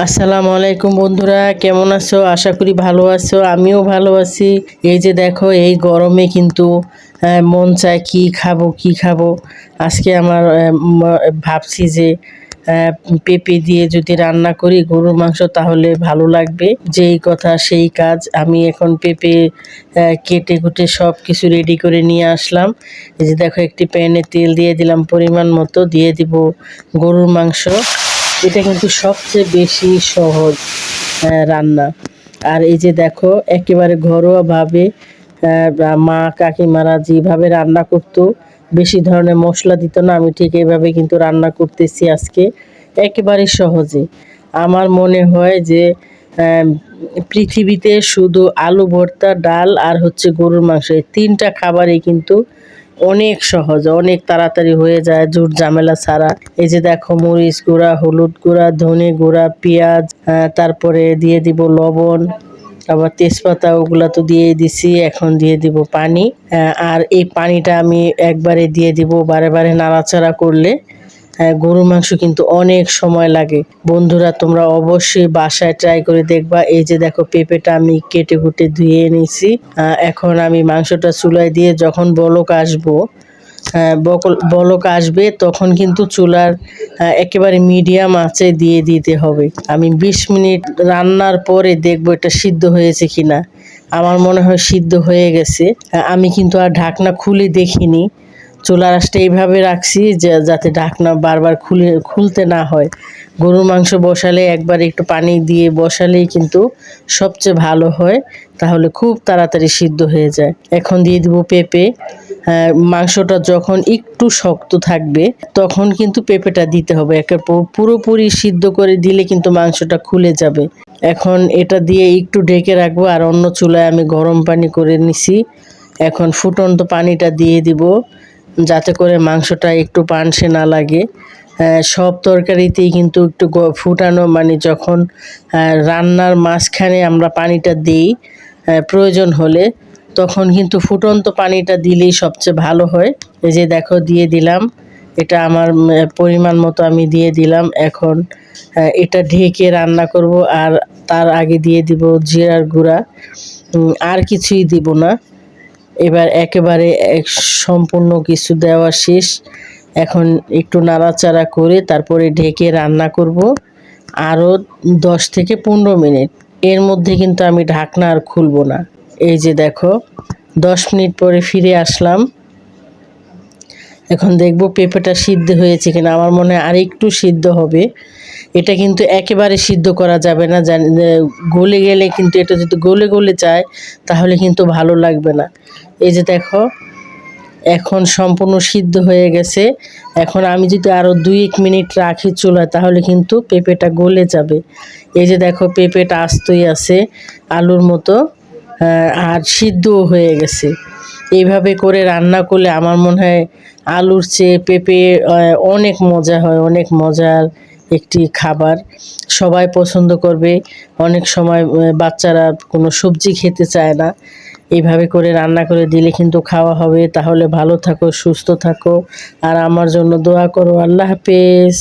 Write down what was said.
আসসালামু আলাইকুম বন্ধুরা, কেমন আছো? আশা করি ভালো আছো, আমিও ভালো আছি। এই যে দেখো, এই গরমে কিন্তু মন চায় কি খাব কি খাব? আজকে আমার ভাবছি যে পেঁপে দিয়ে যদি রান্না করি গরুর মাংস, তাহলে ভালো লাগবে। যেই কথা, সেই কাজ। আমি এখন পেঁপে কেটে কুটে সব কিছু রেডি করে নিয়ে আসলাম। এই যে দেখো, একটি প্যানে তেল দিয়ে দিলাম পরিমাণ মতো, দিয়ে দিব গরুর মাংস। এটা কিন্তু সবচেয়ে বেশি সহজ রান্না। আর এই যে দেখো, একেবারে ঘরোয়াভাবে মা কাকিমারা যেভাবে রান্না করতো, বেশি ধরনের মশলা দিত না, আমি ঠিক এইভাবে কিন্তু রান্না করতেছি আজকে। একেবারে সহজে। আমার মনে হয় যে পৃথিবীতে শুধু আলু, ভর্তা, ডাল আর হচ্ছে গরুর মাংস, এই তিনটা খাবারই কিন্তু অনেক সহজ, অনেক তাড়াতাড়ি হয়ে যায় জুট ঝামেলা ছাড়া। এই যে দেখো মরিচ গুঁড়া, হলুদ গুঁড়া, ধনে গুঁড়া, পেঁয়াজ তারপরে দিয়ে দিব লবণ, আবার তেজপাতা, ওগুলা তো দিয়ে দিছি, এখন দিয়ে দিব পানি। আর এই পানিটা আমি একবারে দিয়ে দিব বারে বারে নাড়াচাড়া করলে। হ্যাঁ গরুর মাংস কিন্তু অনেক সময় লাগে। বন্ধুরা তোমরা অবশ্যই বাসায় ট্রাই করে দেখবা। এই যে দেখো পেঁপেটা আমি কেটে কুটে ধুয়ে নিয়েছি এখন আমি মাংসটা চুলায় দিয়ে যখন বলক আসব হ্যাঁ, বলক আসবে তখন কিন্তু চুলার একেবারে মিডিয়াম আঁচে দিয়ে দিতে হবে। আমি বিশ মিনিট রান্নার পরে দেখব এটা সিদ্ধ হয়েছে কিনা। আমার মনে হয় সিদ্ধ হয়ে গেছে। আমি কিন্তু আর ঢাকনা খুলে দেখিনি। চুলার আঁচটা এইভাবে রাখছি যে যাতে ঢাকনা বারবার খুলে খুলতে না হয়। গরুর মাংস বসালে একবার একটু পানি দিয়ে বসালেই কিন্তু সবচেয়ে ভালো হয় তাহলে খুব তাড়াতাড়ি সিদ্ধ হয়ে যায়। এখন দিয়ে দিব পেঁপে। আহ, মাংসটা যখন একটু শক্ত থাকবে তখন কিন্তু পেঁপেটা দিতে হবে। একে পুরোপুরি সিদ্ধ করে দিলে কিন্তু মাংসটা খুলে যাবে। এখন এটা দিয়ে একটু ঢেকে রাখব আর অন্য চুলায় আমি গরম পানি করে নিছি। এখন ফুটন্ত পানিটা দিয়ে দিব। যাতে করে মাংসটা একটু পানসে না লাগে। সব তরকারিতেই কিন্তু একটু ফুটানো মানে যখন রান্নার মাঝখানে আমরা পানিটা দিই প্রয়োজন হলে, তখন কিন্তু ফুটন্ত পানিটা দিলেই সবচেয়ে ভালো হয়। এই যে দেখো, দিয়ে দিলাম। এটা আমার পরিমাণ মতো আমি দিয়ে দিলাম। এখন এটা ঢেকে রান্না করব আর তার আগে দিয়ে দিব জিরার গুঁড়া। আর কিছুই দিব না। এবার একেবারে এক সম্পূর্ণ কিছু দেওয়া শেষ। এখন একটু নাড়াচাড়া করে তারপরে ঢেকে রান্না করব। আরও দশ থেকে পনেরো মিনিট। এর মধ্যে কিন্তু আমি ঢাকনা আর খুলব না। এই যে দেখো, দশ মিনিট পরে ফিরে আসলাম। এখন দেখব পেঁপেটা সিদ্ধ হয়েছে কিনা। আমার মনে হয় আর একটু সিদ্ধ হবে। এটা কিন্তু একেবারে সিদ্ধ করা যাবে না। জানি গলে গেলে কিন্তু এটা যদি গলে গলে যায়, তাহলে কিন্তু ভালো লাগবে না। এই যে দেখো, এখন সম্পূর্ণ সিদ্ধ হয়ে গেছে। এখন আমি যদি আরও দুই এক মিনিট রাখি চুলায়, তাহলে কিন্তু পেঁপেটা গলে যাবে। এই যে দেখো, পেঁপেটা আস্তই আছে, আলুর মতো আর সিদ্ধও হয়ে গেছে। এইভাবে করে রান্না করলে আমার মনে হয় আলুর চেয়ে পেঁপে অনেক মজা হয়, অনেক মজার একটি খাবার। সবাই পছন্দ করবে। অনেক সময় বাচ্চারা কোনো সবজি খেতে চায় না। এইভাবে করে রান্না করে দিলে কিন্তু খাওয়া হবে। তাহলে ভালো থাকো, সুস্থ থাকো। আর আমার জন্য দোয়া করো। আল্লাহ হাফেজ।